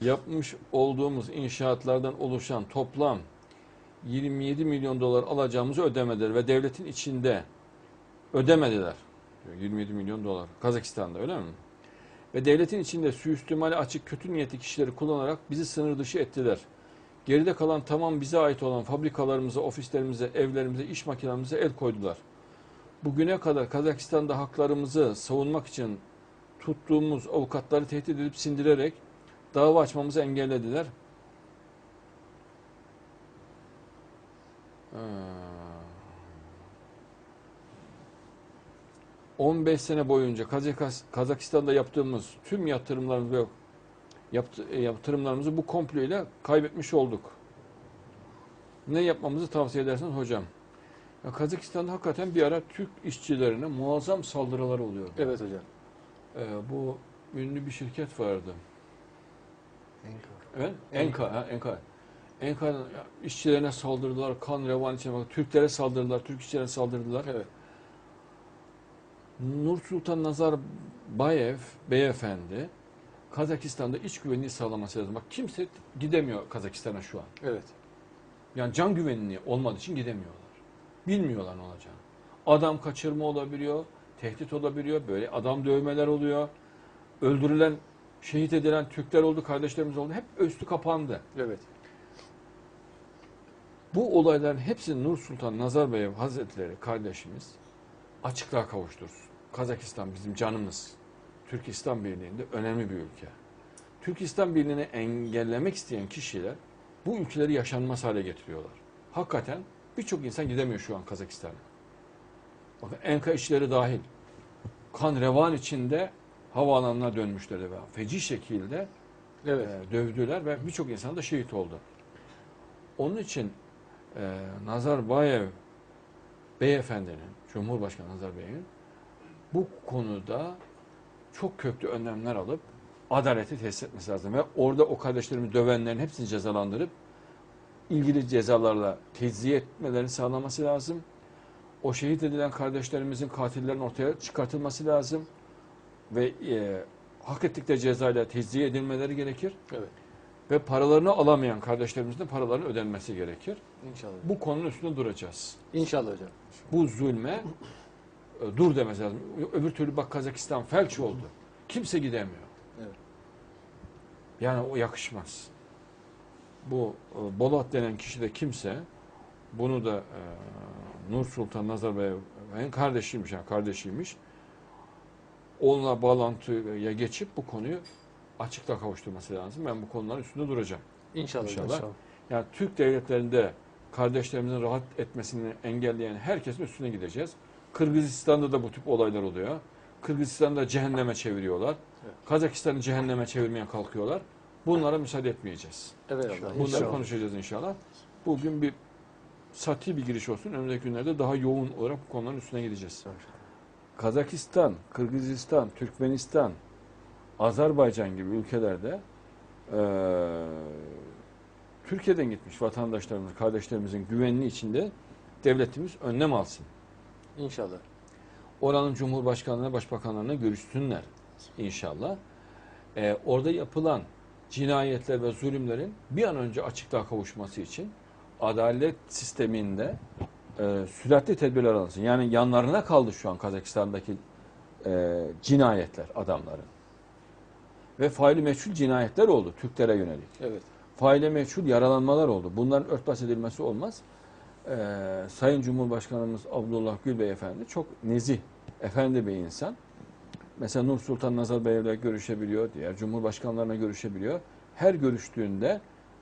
yapmış olduğumuz inşaatlardan oluşan toplam 27 milyon dolar alacağımızı ödemediler ve devletin içinde ödemediler. 27 milyon dolar Kazakistan'da öyle mi? Ve devletin içinde suistimali açık kötü niyetli kişileri kullanarak bizi sınır dışı ettiler. Geride kalan tamam bize ait olan fabrikalarımıza, ofislerimize, evlerimize, iş makinelerimize el koydular. Bugüne kadar Kazakistan'da haklarımızı savunmak için tuttuğumuz avukatları tehdit edip sindirerek dava açmamızı engellediler. Ee, 15 sene boyunca Kazakistan'da yaptığımız tüm yatırımlarımız ve yaptı, e, yatırımlarımızı bu komployla kaybetmiş olduk. Ne yapmamızı tavsiye edersiniz hocam? Ya Kazakistan'da hakikaten bir ara Türk işçilerine muazzam saldırılar oluyordu. Evet hocam. Ee, bu ünlü bir şirket vardı. Enka. Enka. Ha, Enka. Enka'nın işçilerine saldırdılar. Kan revan içine bak. Türklere saldırdılar. Türk işçilerine saldırdılar. Evet. Nur Sultan Nazarbayev beyefendi Kazakistan'da iç güvenliği sağlaması lazım. Bak kimse gidemiyor Kazakistan'a şu an. Evet. Yani can güvenliği olmadığı için gidemiyorlar. Bilmiyorlar ne olacağını. Adam kaçırma olabiliyor, tehdit olabiliyor, böyle adam dövmeler oluyor. Öldürülen, şehit edilen Türkler oldu, kardeşlerimiz oldu. Hep üstü kapandı. Evet. Bu olayların hepsini Nur Sultan Nazarbayev Hazretleri kardeşimiz açıklığa kavuştursun. Kazakistan bizim canımız. Türkistan Birliği'nde önemli bir ülke. Türkistan Birliği'ni engellemek isteyen kişiler bu ülkeleri yaşanmaz hale getiriyorlar. Hakikaten birçok insan gidemiyor şu an Kazakistan'a. Bakın Enka işleri dahil. Kan revan içinde havaalanına dönmüşler ve feci şekilde Evet. e, dövdüler ve birçok insan da şehit oldu. Onun için e, Nazarbayev beyefendinin, Cumhurbaşkanı Nazarbayev'in bu konuda çok köklü önlemler alıp adaleti tesis etmesi lazım. Ve orada o kardeşlerimi dövenlerin hepsini cezalandırıp ilgili cezalarla tezziye etmelerini sağlaması lazım. O şehit edilen kardeşlerimizin katillerin ortaya çıkartılması lazım. Ve e, hak ettikleri cezayla tezziye edilmeleri gerekir. Evet. Ve paralarını alamayan kardeşlerimizin de paralarının ödenmesi gerekir. İnşallah. Bu konunun üstünde duracağız. İnşallah hocam. Bu zulme e, dur demesi lazım. Öbür türlü bak Kazakistan felç oldu. Kimse gidemiyor. Evet. Yani o yakışmaz. Bu e, Bolat denen kişi de kimse bunu da e, Nur Sultan Nazarbayev'in kardeşiymiş, yani kardeşiymiş. Onunla bağlantıya geçip bu konuyu açıkta kavuşturması lazım. Ben bu konuların üstünde duracağım. İnşallah. hocam. İnşallah. Yani Türk devletlerinde kardeşlerimizin rahat etmesini engelleyen herkesin üstüne gideceğiz. Kırgızistan'da da bu tip olaylar oluyor. Kırgızistan'da cehenneme çeviriyorlar. Evet. Kazakistan'ı cehenneme çevirmeye kalkıyorlar. Bunlara müsaade etmeyeceğiz. Evet. İnşallah. Bunları İnşallah. konuşacağız inşallah. Bugün bir sati bir giriş olsun. Önümüzdeki günlerde daha yoğun olarak bu konuların üstüne gideceğiz. Kazakistan, Kırgızistan, Türkmenistan, Azerbaycan gibi ülkelerde eee, Türkiye'den gitmiş vatandaşlarımız, kardeşlerimizin güvenliği içinde devletimiz önlem alsın. İnşallah. Oranın Cumhurbaşkanlığına, Başbakanlarına görüşsünler inşallah. Eee, orada yapılan cinayetler ve zulümlerin bir an önce açıklığa kavuşması için adalet sisteminde e, süratli tedbirler alınsın. Yani yanlarına kaldı şu an Kazakistan'daki e, cinayetler adamların. Ve faili meçhul cinayetler oldu Türklere yönelik. Evet. Faile meçhul yaralanmalar oldu. Bunların örtbas edilmesi olmaz. E, Sayın Cumhurbaşkanımız Abdullah Gül Beyefendi çok nezih, efendi bir insan. Mesela Nur Sultan Nazarbayev'le görüşebiliyor, diğer cumhurbaşkanlarına görüşebiliyor. Her görüştüğünde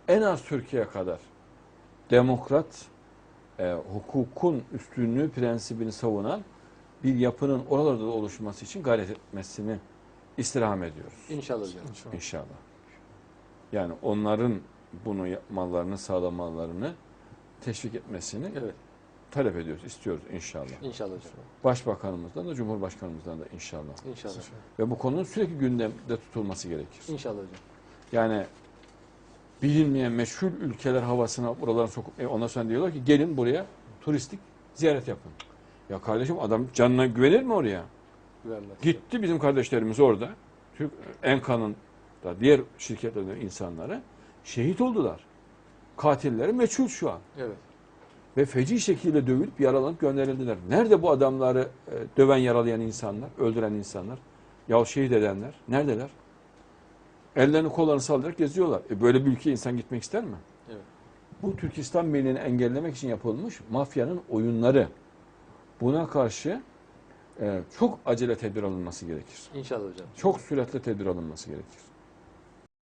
en az Türkiye kadar demokrat, e, hukukun üstünlüğü prensibini savunan bir yapının oralarda da oluşması için gayret etmesini istirham ediyoruz İnşallah hocam. İnşallah. inşallah. Yani onların bunu yapmalarını, sağlamalarını teşvik etmesini Evet. talep ediyoruz, istiyoruz inşallah. İnşallah hocam. Başbakanımızdan da Cumhurbaşkanımızdan da inşallah. İnşallah. Ve bu konunun sürekli gündemde tutulması gerekir. İnşallah hocam. Yani bilinmeyen meşhur ülkeler havasına buralara sokup e, ondan sonra diyorlar ki gelin buraya turistik ziyaret yapın. Ya kardeşim adam canına güvenir mi oraya? Güvenmez. Gitti bizim kardeşlerimiz orada. Türk Enka'nın da diğer şirketlerden insanları şehit oldular. Katilleri meçhul şu an. Evet. Ve feci şekilde dövülüp yaralanıp gönderildiler. Nerede bu adamları e, döven yaralayan insanlar, öldüren insanlar, ya şehit edenler? Neredeler? Ellerini kollarını sallayarak geziyorlar. E böyle bir ülkeye insan gitmek ister mi? Evet. Bu Türkistan Birliği'ni engellemek için yapılmış mafyanın oyunları. Buna karşı e, çok acele tedbir alınması gerekir. İnşallah hocam. Çok süratle tedbir alınması gerekir.